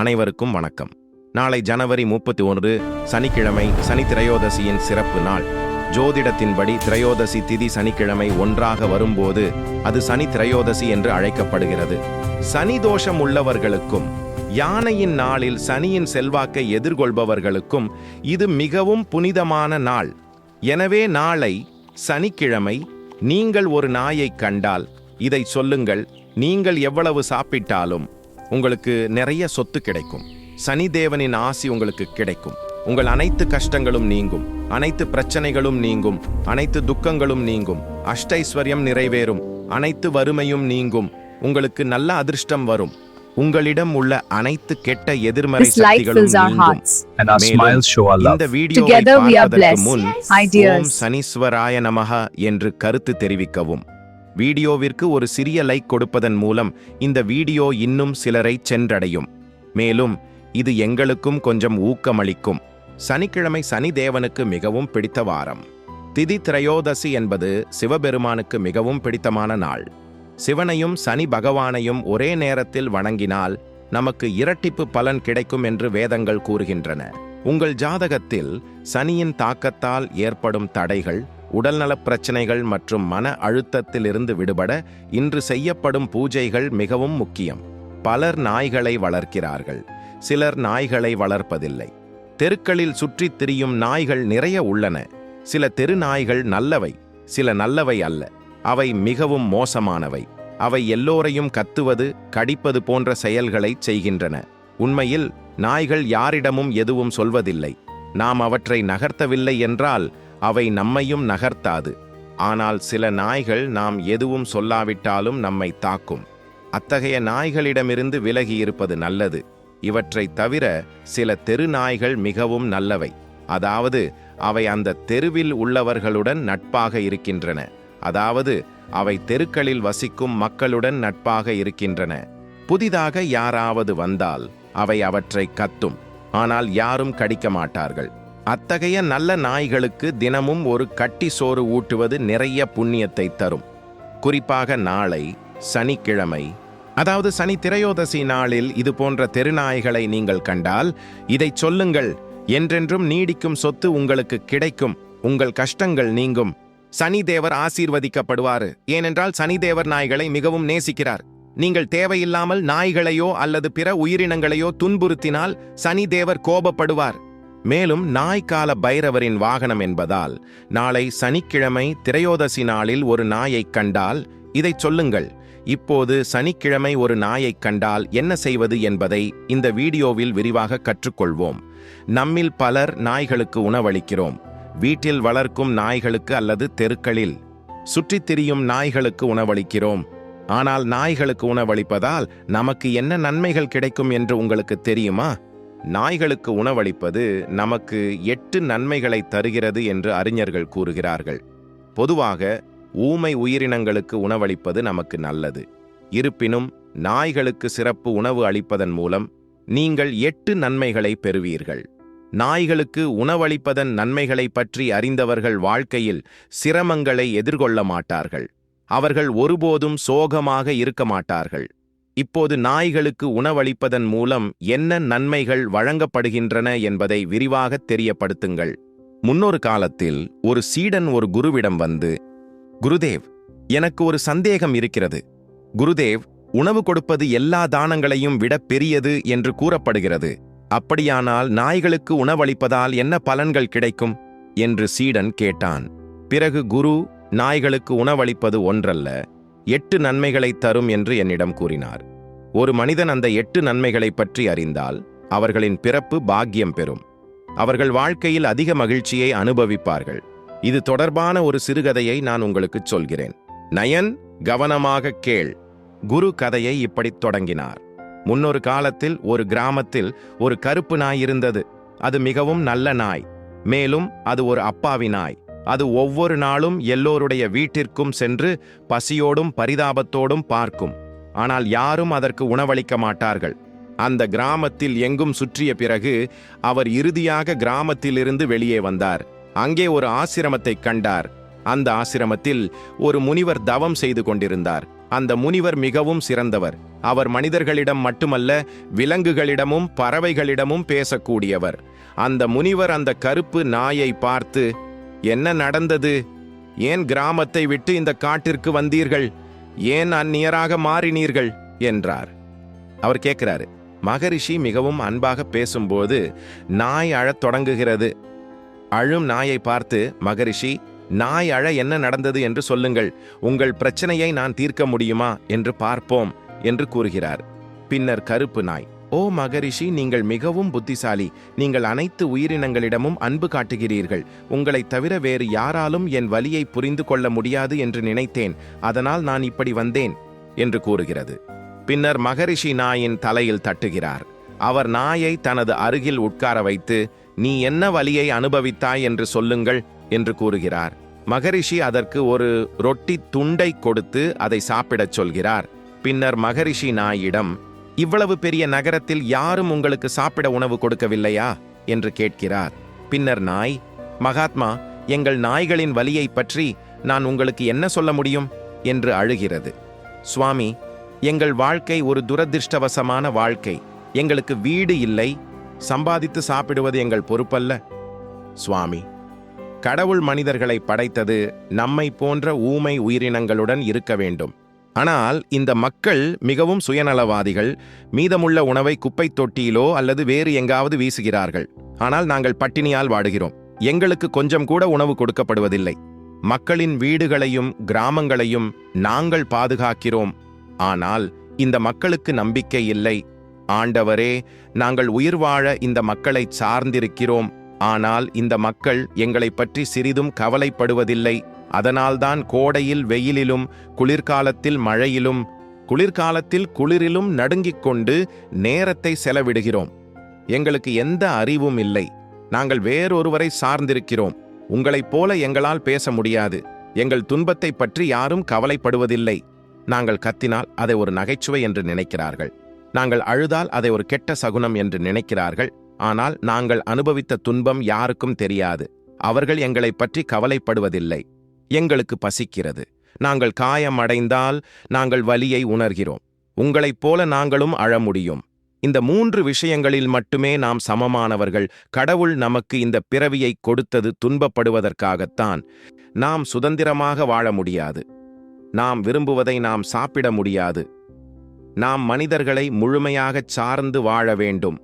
அனைவருக்கும் வணக்கம். நாளை ஜனவரி முப்பத்தி ஒன்று சனிக்கிழமை சனி திரையோதசியின் சிறப்பு நாள். ஜோதிடத்தின்படி திரையோதசி திதி சனிக்கிழமை ஒன்றாக வரும்போது அது சனி திரையோதசி என்று அழைக்கப்படுகிறது. சனி தோஷம் உள்ளவர்களுக்கும் யானையின் நாளில் சனியின் செல்வாக்கை எதிர்கொள்பவர்களுக்கும் இது மிகவும் புனிதமான நாள். எனவே நாளை சனிக்கிழமை நீங்கள் ஒரு நாயைக் கண்டால் இதை சொல்லுங்கள் நீங்கள் எவ்வளவு சாப்பிட்டாலும் உங்களுக்கு நிறைய சொத்து கிடைக்கும். சனி தேவனின் ஆசி உங்களுக்கு கிடைக்கும். உங்கள் அனைத்து கஷ்டங்களும் நீங்கும். அனைத்து பிரச்சனைகளும் நீங்கும். அனைத்து துக்கங்களும் நீங்கும். அஷ்டைஸ்வர்யம் நிறைவேறும். அனைத்து வறுமையும் நீங்கும். உங்களுக்கு நல்ல அதிர்ஷ்டம் வரும். உங்களிடம் உள்ள அனைத்து கெட்ட எதிர்மறை சக்திகளும். இந்த வீடியோவை Together we are பார்ப்பதற்கு blessed. முன். ஓம் சனீஸ்வராய நமஹ என்று கருத்து தெரிவிக்கவும். வீடியோவிற்கு ஒரு சிறிய லைக் கொடுப்பதன் மூலம் இந்த வீடியோ இன்னும் சிலரை சென்றடையும். மேலும் இது எங்களுக்கும் கொஞ்சம் ஊக்கமளிக்கும். சனிக்கிழமை சனி தேவனுக்கு மிகவும் பிடித்த வாரம். திதி திரையோதசி என்பது சிவபெருமானுக்கு மிகவும் பிடித்தமான நாள். சிவனையும் சனி பகவானையும் ஒரே நேரத்தில் வணங்கினால் நமக்கு இரட்டிப்பு பலன் கிடைக்கும் என்று வேதங்கள் கூறுகின்றன. உங்கள் ஜாதகத்தில் சனியின் தாக்கத்தால் ஏற்படும் தடைகள் உடல்நலப் பிரச்சனைகள் மற்றும் மன அழுத்தத்திலிருந்து விடுபட இன்று செய்யப்படும் பூஜைகள் மிகவும் முக்கியம். பலர் நாய்களை வளர்க்கிறார்கள். சிலர் நாய்களை வளர்ப்பதில்லை. தெருக்களில் சுற்றித் திரியும் நாய்கள் நிறைய உள்ளன. சில தெரு நாய்கள் நல்லவை சில நல்லவை அல்ல. அவை மிகவும் மோசமானவை. அவை எல்லோரையும் கத்துவது கடிப்பது போன்ற செயல்களை செய்கின்றன. உண்மையில் நாய்கள் யாரிடமும் எதுவும் சொல்வதில்லை. நாம் அவற்றை நகர்த்தவில்லை என்றால் அவை நம்மையும் நகர்த்தாது. ஆனால் சில நாய்கள் நாம் எதுவும் சொல்லாவிட்டாலும் நம்மை தாக்கும். அத்தகைய நாய்களிடமிருந்து விலகி இருப்பது நல்லது. இவற்றை தவிர சில தெரு நாய்கள் மிகவும் நல்லவை. அதாவது அவை அந்த தெருவில் உள்ளவர்களுடன் நட்பாக இருக்கின்றன. அதாவது அவை தெருக்களில் வசிக்கும் மக்களுடன் நட்பாக இருக்கின்றன. புதிதாக யாராவது வந்தால் அவை அவற்றை கத்தும். ஆனால் யாரும் கடிக்க மாட்டார்கள். அத்தகைய நல்ல நாய்களுக்கு தினமும் ஒரு கட்டி சோறு ஊட்டுவது நிறைய புண்ணியத்தை தரும். குறிப்பாக நாளை சனிக்கிழமை அதாவது சனி திரையோதசி நாளில் இது போன்ற தெருநாய்களை நீங்கள் கண்டால் இதைச் சொல்லுங்கள் என்றென்றும் நீடிக்கும் சொத்து உங்களுக்கு கிடைக்கும் உங்கள் கஷ்டங்கள் நீங்கும். சனி தேவர் ஆசீர்வதிக்கப்படுவார் ஏனென்றால் சனி தேவர் நாய்களை மிகவும் நேசிக்கிறார். நீங்கள் தேவையில்லாமல் நாய்களையோ அல்லது பிற உயிரினங்களையோ துன்புறுத்தினால் சனி தேவர் கோபப்படுவார். மேலும் நாய்க்கால பைரவரின் வாகனம் என்பதால் நாளை சனிக்கிழமை திரையோதசி நாளில் ஒரு நாயைக் கண்டால் இதைச் சொல்லுங்கள். இப்போது சனிக்கிழமை ஒரு நாயைக் கண்டால் என்ன செய்வது என்பதை இந்த வீடியோவில் விரிவாக கற்றுக்கொள்வோம். நம்மில் பலர் நாய்களுக்கு உணவளிக்கிறோம். வீட்டில் வளர்க்கும் நாய்களுக்கு அல்லது தெருக்களில் சுற்றித் திரியும் நாய்களுக்கு உணவளிக்கிறோம். ஆனால் நாய்களுக்கு உணவளிப்பதால் நமக்கு என்ன நன்மைகள் கிடைக்கும் என்று உங்களுக்கு தெரியுமா? நாய்களுக்கு உணவளிப்பது நமக்கு எட்டு நன்மைகளை தருகிறது என்று அறிஞர்கள் கூறுகிறார்கள். பொதுவாக ஊமை உயிரினங்களுக்கு உணவளிப்பது நமக்கு நல்லது. இருப்பினும் நாய்களுக்கு சிறப்பு உணவு அளிப்பதன் மூலம் நீங்கள் எட்டு நன்மைகளை பெறுவீர்கள். நாய்களுக்கு உணவளிப்பதன் நன்மைகளை பற்றி அறிந்தவர்கள் வாழ்க்கையில் சிரமங்களை எதிர்கொள்ள மாட்டார்கள். அவர்கள் ஒருபோதும் சோகமாக இருக்க மாட்டார்கள். இப்போது நாய்களுக்கு உணவளிப்பதன் மூலம் என்ன நன்மைகள் வழங்கப்படுகின்றன என்பதை விரிவாக தெரியப்படுத்துங்கள். முன்னொரு காலத்தில் ஒரு சீடன் ஒரு குருவிடம் வந்து குருதேவ் எனக்கு ஒரு சந்தேகம் இருக்கிறது. குருதேவ் உணவு கொடுப்பது எல்லா தானங்களையும் விட பெரியது என்று கூறப்படுகிறது. அப்படியானால் நாய்களுக்கு உணவளிப்பதால் என்ன பலன்கள் கிடைக்கும்? என்று சீடன் கேட்டான். பிறகு குரு நாய்களுக்கு உணவளிப்பது ஒன்றல்ல. எட்டு நன்மைகளை தரும் என்று என்னிடம் கூறினார். ஒரு மனிதன் அந்த எட்டு நன்மைகளை பற்றி அறிந்தால் அவர்களின் பிறப்பு பாக்கியம் பெறும். அவர்கள் வாழ்க்கையில் அதிக மகிழ்ச்சியை அனுபவிப்பார்கள். இது தொடர்பான ஒரு சிறுகதையை நான் உங்களுக்குச் சொல்கிறேன். நயன் கவனமாக கேள். குரு கதையை இப்படித் தொடங்கினார். முன்னொரு காலத்தில் ஒரு கிராமத்தில் ஒரு கருப்பு நாய் இருந்தது. அது மிகவும் நல்ல நாய். மேலும் அது ஒரு அப்பாவி நாய். அது ஒவ்வொரு நாளும் எல்லோருடைய வீட்டிற்கும் சென்று பசியோடும் பரிதாபத்தோடும் பார்க்கும். ஆனால் யாரும் அதற்கு உணவளிக்க மாட்டார்கள். அந்த கிராமத்தில் எங்கும் சுற்றிய பிறகு அவர் இறுதியாக கிராமத்திலிருந்து வெளியே வந்தார். அங்கே ஒரு ஆசிரமத்தை கண்டார். அந்த ஆசிரமத்தில் ஒரு முனிவர் தவம் செய்து கொண்டிருந்தார். அந்த முனிவர் மிகவும் சிறந்தவர். அவர் மனிதர்களிடம் மட்டுமல்ல விலங்குகளிடமும் பறவைகளிடமும் பேசக்கூடியவர். அந்த முனிவர் அந்த கருப்பு நாயை பார்த்து என்ன நடந்தது? ஏன் கிராமத்தை விட்டு இந்த காட்டிற்கு வந்தீர்கள்? ஏன் அந்நியராக மாறினீர்கள்? என்றார். அவர் கேட்கிறாரு மகரிஷி மிகவும் அன்பாக பேசும்போது நாய் அழத் தொடங்குகிறது. அழும் நாயை பார்த்து மகரிஷி நாய் அழ என்ன நடந்தது என்று சொல்லுங்கள். உங்கள் பிரச்சனையை நான் தீர்க்க முடியுமா? என்று பார்ப்போம் என்று கூறுகிறார். பின்னர் கருப்பு நாய் ஓ மகரிஷி நீங்கள் மிகவும் புத்திசாலி. நீங்கள் அனைத்து உயிரினங்களிடமும் அன்பு காட்டுகிறீர்கள். உங்களைத் தவிர வேறு யாராலும் என் வலியை புரிந்து கொள்ள முடியாது என்று நினைத்தேன். அதனால் நான் இப்படி வந்தேன் என்று கூறுகிறது. பின்னர் மகரிஷி நாயின் தலையில் தட்டுகிறார். அவர் நாயை தனது அருகில் உட்கார வைத்து நீ என்ன வலியை அனுபவித்தாய் என்று சொல்லுங்கள் என்று கூறுகிறார். மகரிஷி அதற்கு ஒரு ரொட்டி துண்டை கொடுத்து அதை சாப்பிடச் சொல்கிறார். பின்னர் மகரிஷி நாயிடம் இவ்வளவு பெரிய நகரத்தில் யாரும் உங்களுக்கு சாப்பிட உணவு கொடுக்கவில்லையா? என்று கேட்கிறார். பின்னர் நாய் மகாத்மா எங்கள் நாய்களின் வலியை பற்றி நான் உங்களுக்கு என்ன சொல்ல முடியும்? என்று அழுகிறது. சுவாமி எங்கள் வாழ்க்கை ஒரு துரதிர்ஷ்டவசமான வாழ்க்கை. எங்களுக்கு வீடு இல்லை. சம்பாதித்து சாப்பிடுவது எங்கள் பொறுப்பல்ல. சுவாமி கடவுள் மனிதர்களை படைத்தது நம்மை போன்ற ஊமை உயிரினங்களுடன் இருக்க வேண்டும். ஆனால் இந்த மக்கள் மிகவும் சுயநலவாதிகள் மீதமுள்ள உணவை குப்பைத் தொட்டியிலோ அல்லது வேறு எங்காவது வீசுகிறார்கள். ஆனால் நாங்கள் பட்டினியால் வாடுகிறோம். எங்களுக்கு கொஞ்சம் கூட உணவு கொடுக்கப்படுவதில்லை. மக்களின் வீடுகளையும் கிராமங்களையும் நாங்கள் பாதுகாக்கிறோம். ஆனால் இந்த மக்களுக்கு நம்பிக்கை இல்லை. ஆண்டவரே நாங்கள் உயிர் வாழ இந்த மக்களை சார்ந்திருக்கிறோம். ஆனால் இந்த மக்கள் எங்களைப் பற்றி சிறிதும் கவலைப்படுவதில்லை. அதனால்தான் கோடையில் வெயிலிலும் குளிர்காலத்தில் மழையிலும் குளிர்காலத்தில் குளிரிலும் நடுங்கிக் கொண்டு நேரத்தை செலவிடுகிறோம். எங்களுக்கு எந்த அறிவும் இல்லை. நாங்கள் வேறொருவரை சார்ந்திருக்கிறோம். உங்களைப் போல எங்களால் பேச முடியாது. எங்கள் துன்பத்தை பற்றி யாரும் கவலைப்படுவதில்லை. நாங்கள் கத்தினால் அதை ஒரு நகைச்சுவை என்று நினைக்கிறார்கள். நாங்கள் அழுதால் அதை ஒரு கெட்ட சகுனம் என்று நினைக்கிறார்கள். ஆனால் நாங்கள் அனுபவித்த துன்பம் யாருக்கும் தெரியாது. அவர்கள் எங்களைப் பற்றி கவலைப்படுவதில்லை. எங்களுக்கு பசிக்கிறது. நாங்கள் காயமடைந்தால் நாங்கள் வலியை உணர்கிறோம். உங்களைப் போல நாங்களும் அழ முடியும். இந்த மூன்று விஷயங்களில் மட்டுமே நாம் சமமானவர்கள். கடவுள் நமக்கு இந்த பிறவியை கொடுத்தது துன்பப்படுவதற்காகத்தான். நாம் சுதந்திரமாக வாழ முடியாது. நாம் விரும்புவதை நாம் சாப்பிட முடியாது. நாம் மனிதர்களை முழுமையாகச் சார்ந்து வாழ வேண்டும்.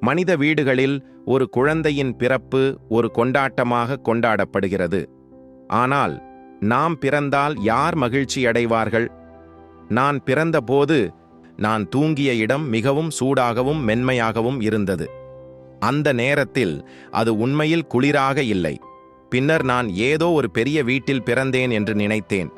மனித வீடுகளில் ஒரு குழந்தையின் பிறப்பு ஒரு கொண்டாட்டமாக கொண்டாடப்படுகிறது. ஆனால் நாம் பிறந்தால் யார் மகிழ்ச்சி அடைவார்கள்? நான் பிறந்தபோது நான் தூங்கிய இடம் மிகவும் சூடாகவும் மென்மையாகவும் இருந்தது. அந்த நேரத்தில் அது உண்மையில் குளிராக இல்லை. பின்னர் நான் ஏதோ ஒரு பெரிய வீட்டில் பிறந்தேன் என்று நினைத்தேன்.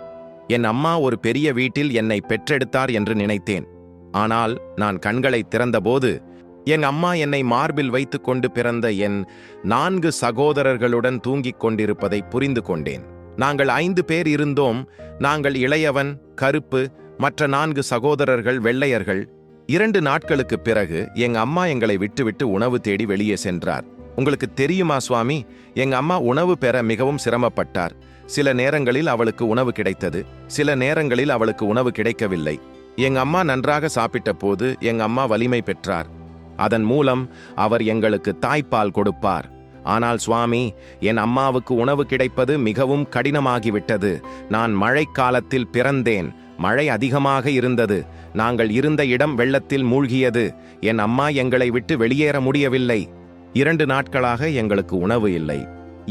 என் அம்மா ஒரு பெரிய வீட்டில் என்னை பெற்றெடுத்தார் என்று நினைத்தேன். ஆனால் நான் கண்களை திறந்தபோது என் அம்மா என்னை மார்பில் வைத்துக்கொண்டு பிறந்த என் நான்கு சகோதரர்களுடன் தூங்கிக் கொண்டிருப்பதை புரிந்து கொண்டேன். நாங்கள் ஐந்து பேர் இருந்தோம். நாங்கள் இளையவன் கருப்பு மற்ற நான்கு சகோதரர்கள் வெள்ளையர்கள். இரண்டு நாட்களுக்கு பிறகு எங்க அம்மா எங்களை விட்டுவிட்டு உணவு தேடி வெளியே சென்றார். உங்களுக்கு தெரியுமா சுவாமி? எங்க அம்மா உணவு பெற மிகவும் சிரமப்பட்டார். சில நேரங்களில் அவளுக்கு உணவு கிடைத்தது. சில நேரங்களில் அவளுக்கு உணவு கிடைக்கவில்லை. எங்க அம்மா நன்றாக சாப்பிட்ட போது எங்க அம்மா வலிமை பெற்றார். அதன் மூலம் அவர் எங்களுக்கு தாய்ப்பால் கொடுப்பார். ஆனால் சுவாமி என் அம்மாவுக்கு உணவு கிடைப்பது மிகவும் கடினமாகிவிட்டது. நான் மழைக்காலத்தில் பிறந்தேன். மழை அதிகமாக இருந்தது. நாங்கள் இருந்த இடம் வெள்ளத்தில் மூழ்கியது. என் அம்மா எங்களை விட்டு வெளியேற முடியவில்லை. இரண்டு நாட்களாக எங்களுக்கு உணவு இல்லை.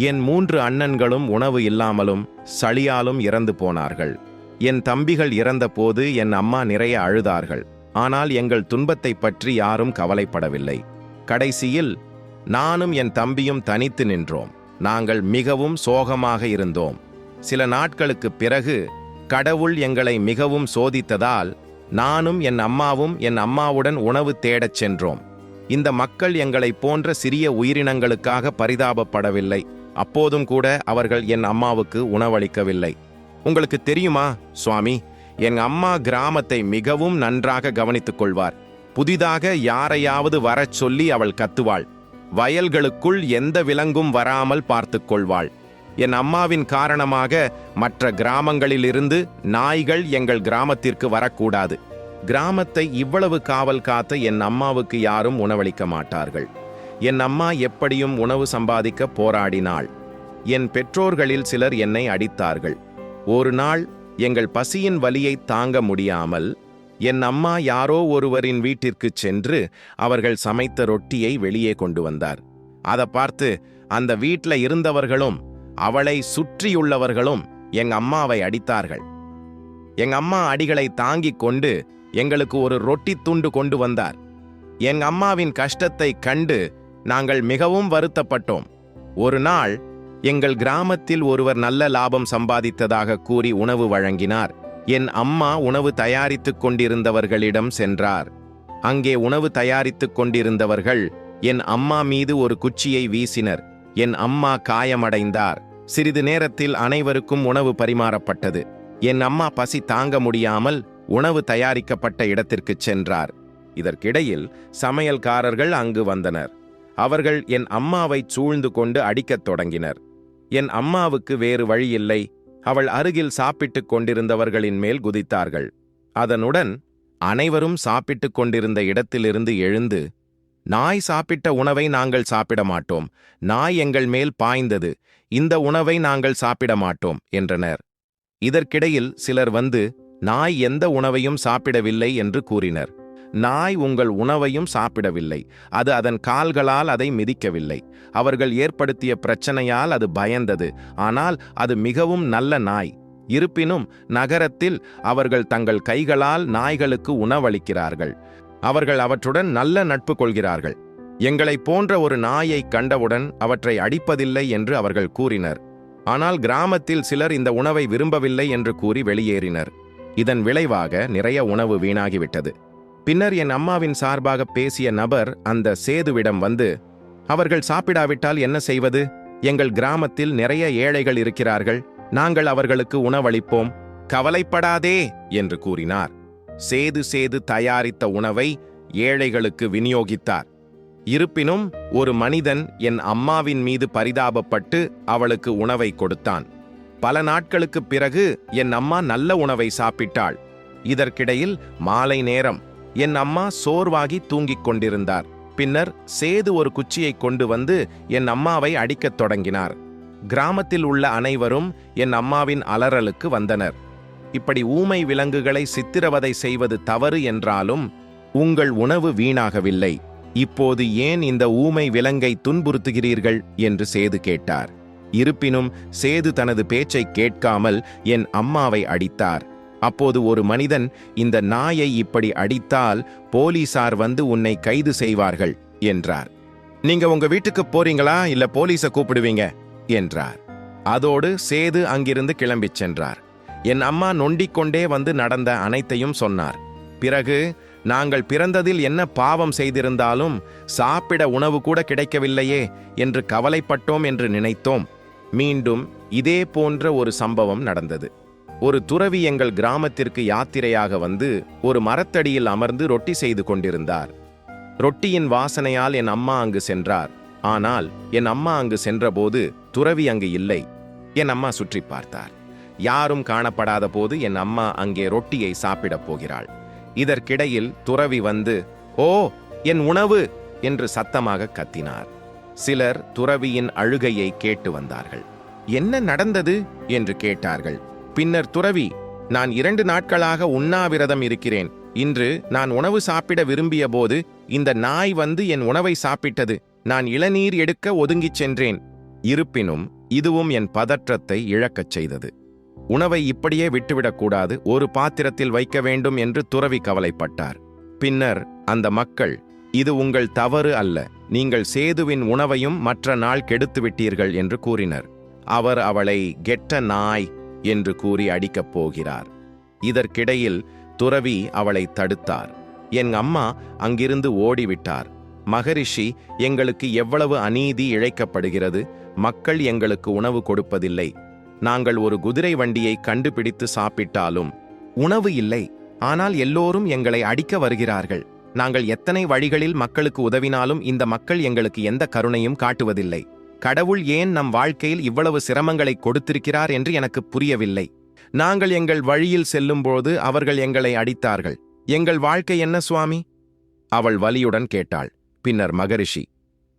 என் மூன்று அண்ணன்களும் உணவு இல்லாமலும் சளியாலும் இறந்து போனார்கள். என் தம்பிகள் இறந்தபோது என் அம்மா நிறைய அழுதார்கள். ஆனால் எங்கள் துன்பத்தை பற்றி யாரும் கவலைப்படவில்லை. கடைசியில் நானும் என் தம்பியும் தனித்து நின்றோம். நாங்கள் மிகவும் சோகமாக இருந்தோம். சில நாட்களுக்குப் பிறகு கடவுள் எங்களை மிகவும் சோதித்ததால் நானும் என் அம்மாவும் என் அம்மாவுடன் உணவு தேடச் சென்றோம். இந்த மக்கள் எங்களைப் போன்ற சிறிய உயிரினங்களுக்காக பரிதாபப்படவில்லை. அப்போதும் கூட அவர்கள் என் அம்மாவுக்கு உணவளிக்கவில்லை. உங்களுக்கு தெரியுமா சுவாமி? என் அம்மா கிராமத்தை மிகவும் நன்றாக கவனித்துக் கொள்வார் புதிதாக யாரையாவது வரச் சொல்லி அவள் கத்துவாள். வயல்களுக்குள் எந்த விலங்கும் வராமல் பார்த்து கொள்வாள் என் அம்மாவின் காரணமாக மற்ற கிராமங்களிலிருந்து நாய்கள் எங்கள் கிராமத்திற்கு வரக்கூடாது. கிராமத்தை இவ்வளவு காவல் காத்த என் அம்மாவுக்கு யாரும் உணவளிக்க மாட்டார்கள். என் அம்மா எப்படியும் உணவு சம்பாதிக்க போராடினாள். என் பெற்றோர்களில் சிலர் என்னை அடித்தார்கள். ஒரு நாள் எங்கள் பசியின் வலியை தாங்க முடியாமல் என் அம்மா யாரோ ஒருவரின் வீட்டிற்குச் சென்று அவர்கள் சமைத்த ரொட்டியை வெளியே கொண்டு வந்தார். அதை பார்த்து அந்த வீட்ல இருந்தவர்களும் அவளை சுற்றியுள்ளவர்களும் எங்க அம்மாவை அடித்தார்கள். எங்க அம்மா அடிகளை தாங்கிக் கொண்டு எங்களுக்கு ஒரு ரொட்டி துண்டு கொண்டு வந்தார். எங்க அம்மாவின் கஷ்டத்தை கண்டு நாங்கள் மிகவும் வருத்தப்பட்டோம். ஒரு நாள் எங்கள் கிராமத்தில் ஒருவர் நல்ல லாபம் சம்பாதித்ததாக கூறி உணவு வழங்கினார். என் அம்மா உணவு தயாரித்துக் கொண்டிருந்தவர்களிடம் சென்றார். அங்கே உணவு தயாரித்துக் கொண்டிருந்தவர்கள் என் அம்மா மீது ஒரு குச்சியை வீசினர். என் அம்மா காயமடைந்தார். சிறிது நேரத்தில் அனைவருக்கும் உணவு பரிமாறப்பட்டது. என் அம்மா பசி தாங்க முடியாமல் உணவு தயாரிக்கப்பட்ட இடத்திற்குச் சென்றார். இதற்கிடையில் சமையல்காரர்கள் அங்கு வந்தனர். அவர்கள் என் அம்மாவை சூழ்ந்து கொண்டு அடிக்கத் தொடங்கினர். என் அம்மாவுக்கு வேறு வழியில்லை. அவள் அருகில் சாப்பிட்டுக் கொண்டிருந்தவர்களின் மேல் குதித்தார்கள். அதனுடன் அனைவரும் சாப்பிட்டுக் கொண்டிருந்த இடத்திலிருந்து எழுந்து நாய் சாப்பிட்ட உணவை நாங்கள் சாப்பிட மாட்டோம். நாய் எங்கள் மேல் பாய்ந்தது. இந்த உணவை நாங்கள் சாப்பிட மாட்டோம் என்றனர். இதற்கிடையில் சிலர் வந்து நாய் எந்த உணவையும் சாப்பிடவில்லை என்று கூறினர். நாய் உங்கள் உணவையும் சாப்பிடவில்லை. அது அதன் கால்களால் அதை மிதிக்கவில்லை. அவர்கள் ஏற்படுத்திய பிரச்சனையால் அது பயந்தது. ஆனால் அது மிகவும் நல்ல நாய். இருப்பினும் நகரத்தில் அவர்கள் தங்கள் கைகளால் நாய்களுக்கு உணவளிக்கிறார்கள். அவர்கள் அவற்றுடன் நல்ல நட்பு கொள்கிறார்கள். எங்களைப் போன்ற ஒரு நாயை கண்டவுடன் அவற்றை அடிப்பதில்லை என்று அவர்கள் கூறினர். ஆனால் கிராமத்தில் சிலர் இந்த உணவை விரும்பவில்லை என்று கூறி வெளியேறினர். இதன் விளைவாக நிறைய உணவு வீணாகிவிட்டது. பின்னர் என் அம்மாவின் சார்பாக பேசிய நபர் அந்த சேதுவிடம் வந்து அவர்கள் சாப்பிடாவிட்டால் என்ன செய்வது? எங்கள் கிராமத்தில் நிறைய ஏழைகள் இருக்கிறார்கள். நாங்கள் அவர்களுக்கு உணவளிப்போம். கவலைப்படாதே! என்று கூறினார். சேது சேது தயாரித்த உணவை ஏழைகளுக்கு விநியோகித்தார். இருப்பினும் ஒரு மனிதன் என் அம்மாவின் மீது பரிதாபப்பட்டு அவளுக்கு உணவை கொடுத்தான். பல நாட்களுக்குப் பிறகு என் அம்மா நல்ல உணவை சாப்பிட்டாள். இதற்கிடையில் மாலை நேரம். என் அம்மா சோர்வாகி தூங்கிக் கொண்டிருந்தார். பின்னர் சேது ஒரு குச்சியை கொண்டு வந்து என் அம்மாவை அடிக்கத் தொடங்கினார். கிராமத்தில் உள்ள அனைவரும் என் அம்மாவின் அலறலுக்கு வந்தனர். இப்படி ஊமை விலங்குகளை சித்திரவதை செய்வது தவறு என்றாலும் உங்கள் உணவு வீணாகவில்லை. இப்போது ஏன் இந்த ஊமை விலங்கை துன்புறுத்துகிறீர்கள்? என்று சேது கேட்டார். இருப்பினும் சேது தனது பேச்சை கேட்காமல் என் அம்மாவை அடித்தார். அப்போது ஒரு மனிதன் இந்த நாயை இப்படி அடித்தால் போலீசார் வந்து உன்னை கைது செய்வார்கள் என்றார். நீங்க உங்க வீட்டுக்கு போறீங்களா? இல்ல போலீஸ கூப்பிடுவீங்க? என்றார். அதோடு சேது அங்கிருந்து கிளம்பிச் சென்றார். என் அம்மா நொண்டிக்கொண்டே வந்து நடந்த அனைத்தையும் சொன்னார். பிறகு நாங்கள் பிறந்ததில் என்ன பாவம் செய்திருந்தாலும் சாப்பிட உணவு கூட கிடைக்கவில்லையே என்று கவலைப்பட்டோம் என்று நினைத்தோம். மீண்டும் இதே போன்ற ஒரு சம்பவம் நடந்தது. ஒரு துறவி எங்கள் கிராமத்திற்கு யாத்திரையாக வந்து ஒரு மரத்தடியில் அமர்ந்து ரொட்டி செய்து கொண்டிருந்தார். ரொட்டியின் வாசனையால் என் அம்மா அங்கு சென்றார். ஆனால் என் அம்மா அங்கு சென்றபோது துறவி அங்கு இல்லை. என் அம்மா சுற்றி பார்த்தார். யாரும் காணப்படாத போது என் அம்மா அங்கே ரொட்டியை சாப்பிடப் போகிறாள். இதற்கிடையில் துறவி வந்து ஓ என் உணவு! என்று சத்தமாக கத்தினார். சிலர் துறவியின் அழுகையை கேட்டு வந்தார்கள். என்ன நடந்தது? என்று கேட்டார்கள். பின்னர் துறவி நான் இரண்டு நாட்களாக உண்ணாவிரதம் இருக்கிறேன். இன்று நான் உணவு சாப்பிட விரும்பிய போது இந்த நாய் வந்து என் உணவை சாப்பிட்டது. நான் இளநீர் எடுக்க ஒதுங்கிச் சென்றேன். இருப்பினும் இதுவும் என் பதற்றத்தை இழக்கச் செய்தது. உணவை இப்படியே விட்டுவிடக்கூடாது ஒரு பாத்திரத்தில் வைக்க வேண்டும் என்று துறவி கவலைப்பட்டார். பின்னர் அந்த மக்கள் இது உங்கள் தவறு அல்ல. நீங்கள் சேதுவின் உணவையும் மற்ற நாள் கெடுத்து விட்டீர்கள் என்று கூறினர். அவர் அவளை கெட்ட நாய் என்று கூறி அடிக்கப் போகிறார். இதற்கிடையில் துறவி அவளை தடுத்தார். என் அம்மா அங்கிருந்து ஓடிவிட்டார். மகரிஷி எங்களுக்கு எவ்வளவு அநீதி இழைக்கப்படுகிறது மக்கள் எங்களுக்கு உணவு கொடுப்பதில்லை. நாங்கள் ஒரு குதிரை வண்டியை கண்டுபிடித்து சாப்பிட்டாலும் உணவு இல்லை. ஆனால் எல்லோரும் எங்களை அடிக்க வருகிறார்கள். நாங்கள் எத்தனை வழிகளில் மக்களுக்கு உதவினாலும் இந்த மக்கள் எங்களுக்கு எந்த கருணையும் காட்டுவதில்லை. கடவுள் ஏன் நம் வாழ்க்கையில் இவ்வளவு சிரமங்களை கொடுத்திருக்கிறார் என்று எனக்கு புரியவில்லை. நாங்கள் எங்கள் வழியில் செல்லும்போது அவர்கள் எங்களை அடித்தார்கள். எங்கள் வாழ்க்கை என்ன சுவாமி? அவள் வலியுடன் கேட்டாள். பின்னர் மகரிஷி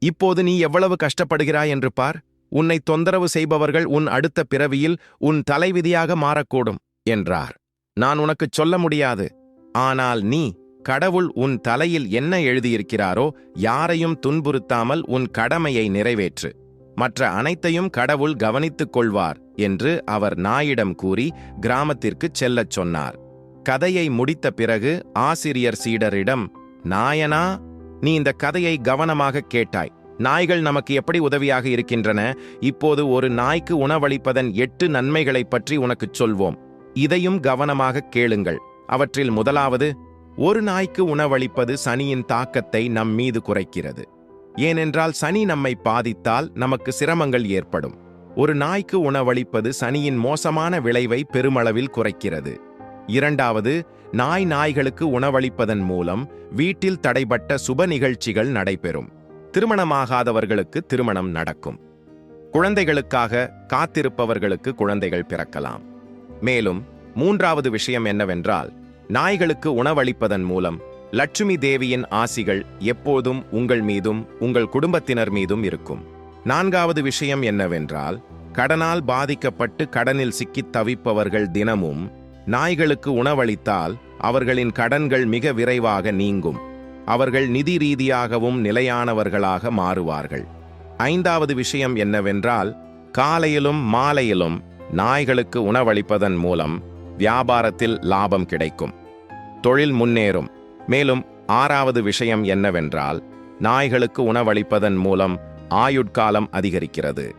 இப்போது நீ எவ்வளவு கஷ்டப்படுகிறாய் என்று பார். உன்னை தொந்தரவு செய்பவர்கள் உன் அடுத்த பிறவியில் உன் தலைவிதியாக மாறக்கூடும் என்றார். நான் உனக்குச் சொல்ல முடியாது. ஆனால் நீ கடவுள் உன் தலையில் என்ன எழுதியிருக்கிறாரோ யாரையும் துன்புறுத்தாமல் உன் கடமையை நிறைவேற்று. மற்ற அனைத்தையும் கடவுள் கவனித்துக் கொள்வார் என்று அவர் நாயிடம் கூறி கிராமத்திற்குச் செல்லச் சொன்னார். கதையை முடித்த பிறகு ஆசிரியர் சீடரிடம் நாயனா நீ இந்த கதையை கவனமாக கேட்டாய். நாய்கள் நமக்கு எப்படி உதவியாக இருக்கின்றன? இப்போது ஒரு நாய்க்கு உணவளிப்பதன் எட்டு நன்மைகளைப் பற்றி உனக்குச் சொல்வோம். இதையும் கவனமாக கேளுங்கள். அவற்றில் முதலாவது ஒரு நாய்க்கு உணவளிப்பது சனியின் தாக்கத்தை நம் மீது குறைக்கிறது. ஏனென்றால் சனி நம்மை பாதித்தால் நமக்கு சிரமங்கள் ஏற்படும். ஒரு நாய்க்கு உணவளிப்பது சனியின் மோசமான விளைவை பெருமளவில் குறைக்கிறது. இரண்டாவது நாய் நாய்களுக்கு உணவளிப்பதன் மூலம் வீட்டில் தடைபட்ட சுப நிகழ்ச்சிகள் நடைபெறும். திருமணமாகாதவர்களுக்கு திருமணம் நடக்கும். குழந்தைகளுக்காக காத்திருப்பவர்களுக்கு குழந்தைகள் பிறக்கலாம். மேலும் மூன்றாவது விஷயம் என்னவென்றால் நாய்களுக்கு உணவளிப்பதன் மூலம் லட்சுமி தேவியின் ஆசிகள் எப்போதும் உங்கள் மீதும் உங்கள் குடும்பத்தினர் மீதும் இருக்கும். நான்காவது விஷயம் என்னவென்றால் கடனால் பாதிக்கப்பட்டு கடனில் சிக்கித் தவிப்பவர்கள் தினமும் நாய்களுக்கு உணவளித்தால் அவர்களின் கடன்கள் மிக விரைவாக நீங்கும். அவர்கள் நிதி ரீதியாகவும் நிலையானவர்களாக மாறுவார்கள். ஐந்தாவது விஷயம் என்னவென்றால் காலையிலும் மாலையிலும் நாய்களுக்கு உணவளிப்பதன் மூலம் வியாபாரத்தில் லாபம் கிடைக்கும். தொழில் முன்னேறும். மேலும் ஆறாவது விஷயம் என்னவென்றால் நாய்களுக்கு உணவளிப்பதன் மூலம் ஆயுட்காலம் அதிகரிக்கிறது.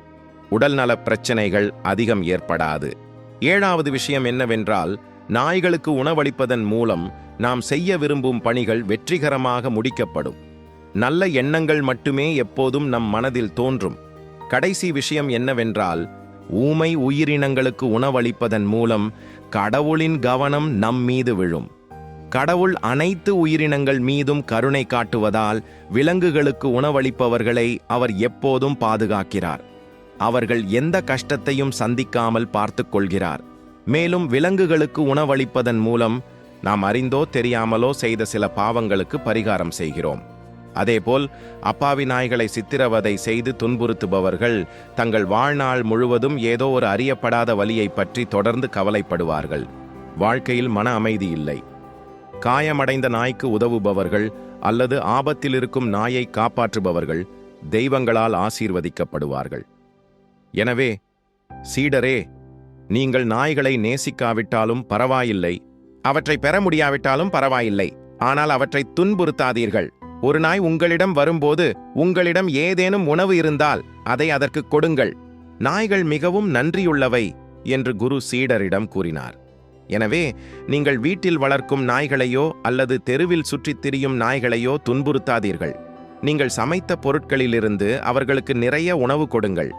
உடல்நலப் பிரச்சனைகள் அதிகம் ஏற்படாது. ஏழாவது விஷயம் என்னவென்றால் நாய்களுக்கு உணவளிப்பதன் மூலம் நாம் செய்ய விரும்பும் பணிகள் வெற்றிகரமாக முடிக்கப்படும். நல்ல எண்ணங்கள் மட்டுமே எப்போதும் நம் மனதில் தோன்றும். கடைசி விஷயம் என்னவென்றால் ஊமை உயிரினங்களுக்கு உணவளிப்பதன் மூலம் கடவுளின் கவனம் நம் மீது விழும். கடவுள் அனைத்து உயிரினங்கள் மீதும் கருணை காட்டுவதால் விலங்குகளுக்கு உணவளிப்பவர்களை அவர் எப்போதும் பாதுகாக்கிறார். அவர்கள் எந்த கஷ்டத்தையும் சந்திக்காமல் பார்த்து கொள்கிறார். மேலும் விலங்குகளுக்கு உணவளிப்பதன் மூலம் நாம் அறிந்தோ தெரியாமலோ செய்த சில பாவங்களுக்கு பரிகாரம் செய்கிறோம். அதேபோல் அப்பாவி நாய்களை சித்திரவதை செய்து துன்புறுத்துபவர்கள் தங்கள் வாழ்நாள் முழுவதும் ஏதோ ஒரு அறியப்படாத வழியை பற்றி தொடர்ந்து கவலைப்படுவார்கள். வாழ்க்கையில் மன அமைதி இல்லை. காயமடைந்த நாய்க்கு உதவுபவர்கள் அல்லது ஆபத்தில் இருக்கும் நாயை காப்பாற்றுபவர்கள் தெய்வங்களால் ஆசீர்வதிக்கப்படுவார்கள். எனவே சீடரே நீங்கள் நாய்களை நேசிக்காவிட்டாலும் பரவாயில்லை. அவற்றை பெற முடியாவிட்டாலும் பரவாயில்லை. ஆனால் அவற்றை துன்புறுத்தாதீர்கள். ஒரு நாய் உங்களிடம் வரும்போது உங்களிடம் ஏதேனும் உணவு இருந்தால் அதை அதற்கு கொடுங்கள். நாய்கள் மிகவும் நன்றியுள்ளவை என்று குரு சீடரிடம் கூறினார். எனவே நீங்கள் வீட்டில் வளர்க்கும் நாய்களையோ அல்லது தெருவில் சுற்றித் திரியும் நாய்களையோ துன்புறுத்தாதீர்கள். நீங்கள் சமைத்த பொருட்களிலிருந்து அவர்களுக்கு நிறைய உணவு கொடுங்கள்.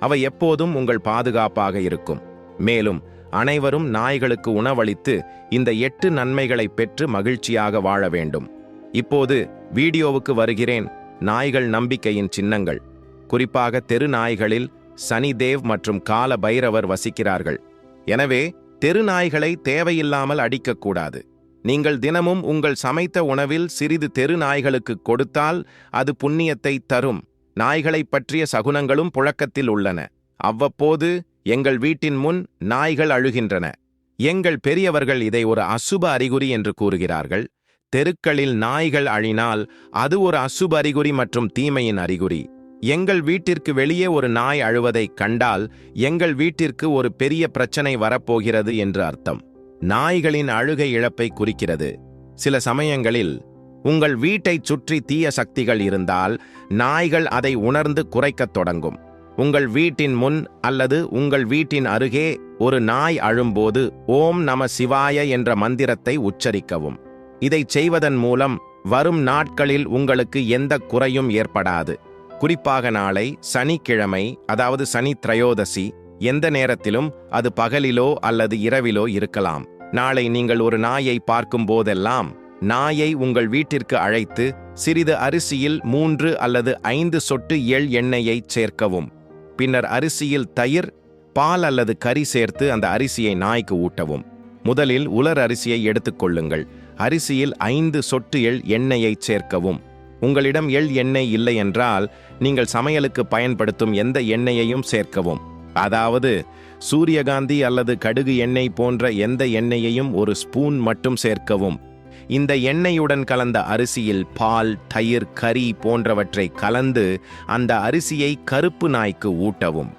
அவை எப்போதும் உங்கள் பாதுகாப்பாக இருக்கும். மேலும் அனைவரும் நாய்களுக்கு உணவளித்து இந்த எட்டு நன்மைகளை பெற்று மகிழ்ச்சியாக வாழ வேண்டும். இப்போது வீடியோவுக்கு வருகிறேன். நாய்கள் நம்பிக்கையின் சின்னங்கள். குறிப்பாக தெரு நாய்களில் சனிதேவ் மற்றும் கால பைரவர் வசிக்கிறார்கள். எனவே தெரு நாய்களை தேவையில்லாமல் அடிக்கக்கூடாது. நீங்கள் தினமும் உங்கள் சமைத்த உணவில் சிறிது தெரு நாய்களுக்கு கொடுத்தால் அது புண்ணியத்தை தரும். நாய்களைப் பற்றிய சகுனங்களும் புழக்கத்தில் உள்ளன. அவ்வப்போது எங்கள் வீட்டின் முன் நாய்கள் அழுகின்றன. எங்கள் பெரியவர்கள் இதை ஒரு அசுப அறிகுறி என்று கூறுகிறார்கள். தெருக்களில் நாய்கள் அழினால் அது ஒரு அசுப அறிகுறி மற்றும் தீமையின் அறிகுறி. எங்கள் வீட்டிற்கு வெளியே ஒரு நாய் அழுவதைக் கண்டால் எங்கள் வீட்டிற்கு ஒரு பெரிய பிரச்சனை வரப்போகிறது என்று அர்த்தம். நாய்களின் அழுகை இழப்பை குறிக்கிறது. சில சமயங்களில் உங்கள் வீட்டைச் சுற்றி தீய சக்திகள் இருந்தால் நாய்கள் அதை உணர்ந்து குறைக்கத் தொடங்கும். உங்கள் வீட்டின் முன் அல்லது உங்கள் வீட்டின் அருகே ஒரு நாய் அழும்போது ஓம் நம சிவாய என்ற மந்திரத்தை உச்சரிக்கவும். இதைச் செய்வதன் மூலம் வரும் நாட்களில் உங்களுக்கு எந்த குறையும் ஏற்படாது. குறிப்பாக நாளை சனிக்கிழமை அதாவது சனி திரையோதசி எந்த நேரத்திலும் அது பகலிலோ அல்லது இரவிலோ இருக்கலாம். நாளை நீங்கள் ஒரு நாயை பார்க்கும் போதெல்லாம் நாயை உங்கள் வீட்டிற்கு அழைத்து சிறிது அரிசியில் மூன்று அல்லது ஐந்து சொட்டு எள் எண்ணெயை சேர்க்கவும். பின்னர் அரிசியில் தயிர் பால் அல்லது கறி சேர்த்து அந்த அரிசியை நாய்க்கு ஊட்டவும். முதலில் உலர் அரிசியை எடுத்துக்கொள்ளுங்கள் அரிசியில் ஐந்து சொட்டு எள் எண்ணெயை சேர்க்கவும். உங்களிடம் எள் எண்ணெய் இல்லை என்றால் நீங்கள் சமையலுக்கு பயன்படுத்தும் எந்த எண்ணெயையும் சேர்க்கவும். அதாவது சூரியகாந்தி அல்லது கடுகு எண்ணெய் போன்ற எந்த எண்ணெயையும் ஒரு ஸ்பூன் மட்டும் சேர்க்கவும். இந்த எண்ணெயுடன் கலந்த அரிசியில் பால் தயிர் கறி போன்றவற்றை கலந்து அந்த அரிசியை கருப்பு நாய்க்கு ஊட்டவும்.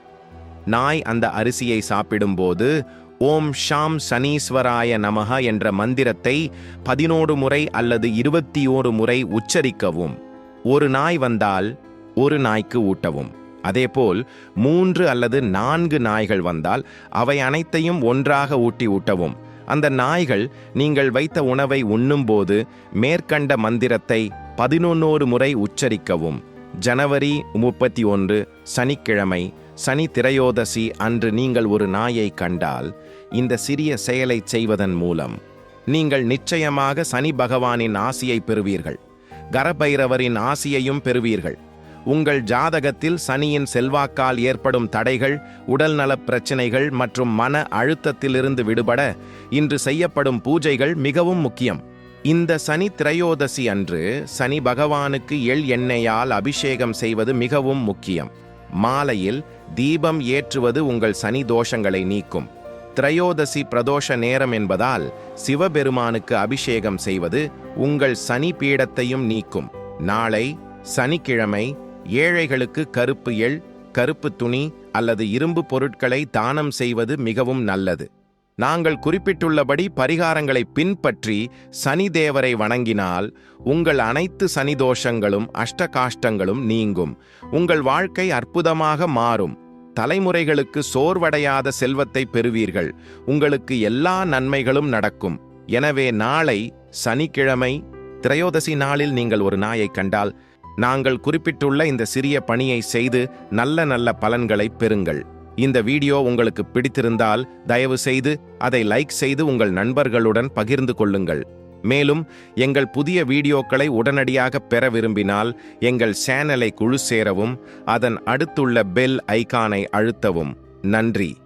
நாய் அந்த அரிசியை சாப்பிடும்போது ஓம் ஷாம் சனீஸ்வராய நமக என்ற மந்திரத்தை பதினோரு முறை அல்லது இருபத்தி ஓரு முறை உச்சரிக்கவும். ஒரு நாய் வந்தால் ஒரு நாய்க்கு ஊட்டவும். அதேபோல் மூன்று அல்லது நான்கு நாய்கள் வந்தால் அவை அனைத்தையும் ஒன்றாக ஊட்டி ஊட்டவும். அந்த நாய்கள் நீங்கள் வைத்த உணவை உண்ணும்போது மேற்கண்ட மந்திரத்தை பதினொன்னோரு முறை உச்சரிக்கவும். ஜனவரி முப்பத்தி ஒன்று சனிக்கிழமை சனி திரையோதசி அன்று நீங்கள் ஒரு நாயை கண்டால் இந்த சிறிய செயலை செய்வதன் மூலம். நீங்கள் நிச்சயமாக சனி பகவானின் ஆசியை பெறுவீர்கள். கரபைரவரின் ஆசியையும் பெறுவீர்கள். உங்கள் ஜாதகத்தில் சனியின் செல்வாக்கால் ஏற்படும் தடைகள் உடல்நலப் பிரச்சினைகள் மற்றும் மன அழுத்தத்திலிருந்து விடுபட இன்று செய்யப்படும் பூஜைகள் மிகவும் முக்கியம். இந்த சனி திரையோதசி அன்று சனி பகவானுக்கு எள் எண்ணெயால் அபிஷேகம் செய்வது மிகவும் முக்கியம். மாலையில் தீபம் ஏற்றுவது உங்கள் சனி தோஷங்களை நீக்கும். திரையோதசி பிரதோஷ நேரம் என்பதால் சிவபெருமானுக்கு அபிஷேகம் செய்வது உங்கள் சனி பீடத்தையும் நீக்கும். நாளை சனிக்கிழமை ஏழைகளுக்கு கருப்பு எள் கருப்பு துணி அல்லது இரும்பு பொருட்களை தானம் செய்வது மிகவும் நல்லது. நாங்கள் குறிப்பிட்டுள்ளபடி பரிகாரங்களை பின்பற்றி சனி தேவரை வணங்கினால் உங்கள் அனைத்து சனி தோஷங்களும் அஷ்டகாஷ்டங்களும் நீங்கும். உங்கள் வாழ்க்கை அற்புதமாக மாறும். தலைமுறைகளுக்கு சோர்வடையாத செல்வத்தை பெறுவீர்கள். உங்களுக்கு எல்லா நன்மைகளும் நடக்கும். எனவே நாளை சனிக்கிழமை திரையோதசி நாளில் நீங்கள் ஒரு நாயை கண்டால் நாங்கள் குறிப்பிட்டுள்ள இந்த சிறிய பணியை செய்து நல்ல நல்ல பலன்களை பெறுங்கள். இந்த வீடியோ உங்களுக்கு பிடித்திருந்தால் தயவு செய்து அதை லைக் செய்து உங்கள் நண்பர்களுடன் பகிர்ந்து கொள்ளுங்கள். மேலும் எங்கள் புதிய வீடியோக்களை உடனடியாக பெற விரும்பினால் எங்கள் சேனலை குழு சேரவும் அதன் அடுத்துள்ள பெல் ஐகானை அழுத்தவும். நன்றி.